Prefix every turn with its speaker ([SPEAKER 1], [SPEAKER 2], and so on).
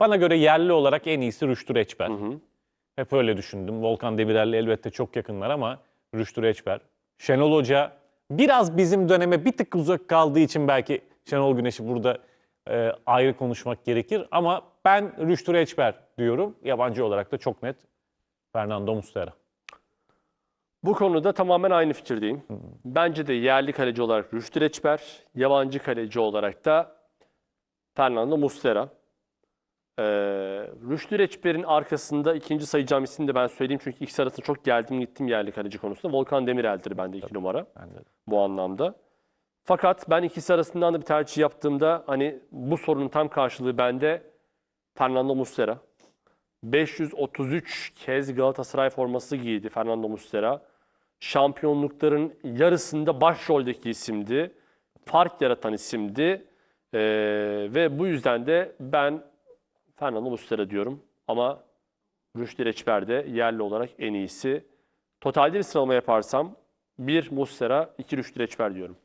[SPEAKER 1] Bana göre yerli olarak en iyisi Rüştü Reçber. Hep öyle düşündüm. Volkan Demirel'le elbette çok yakınlar ama Rüştü Reçber. Şenol Hoca biraz bizim döneme bir tık uzak kaldığı için belki Şenol Güneş'i burada e, ayrı konuşmak gerekir. Ama ben Rüştü Reçber diyorum. Yabancı olarak da çok net Fernando Muslera.
[SPEAKER 2] Bu konuda tamamen aynı fikirdeyim. Bence de yerli kaleci olarak Rüştü Reçber, yabancı kaleci olarak da Fernando Muslera. Ee, Rüştü Reçber'in arkasında ikinci sayacağım ismini de ben söyleyeyim çünkü ikisi arasında çok geldim gittim yerli kaleci konusunda. Volkan Demirel'dir bende iki numara
[SPEAKER 1] Ben
[SPEAKER 2] bu anlamda. Fakat ben ikisi arasından da bir tercih yaptığımda hani bu sorunun tam karşılığı bende Fernando Muslera. 533 kez Galatasaray forması giydi Fernando Muslera. Şampiyonlukların yarısında başroldeki isimdi. Fark yaratan isimdi. Ee, ve bu yüzden de ben Fernando Muslera diyorum. Ama Rüştü Reçber de yerli olarak en iyisi. Totalde bir sıralama yaparsam 1 Muslera, 2 Rüştü Reçber diyorum.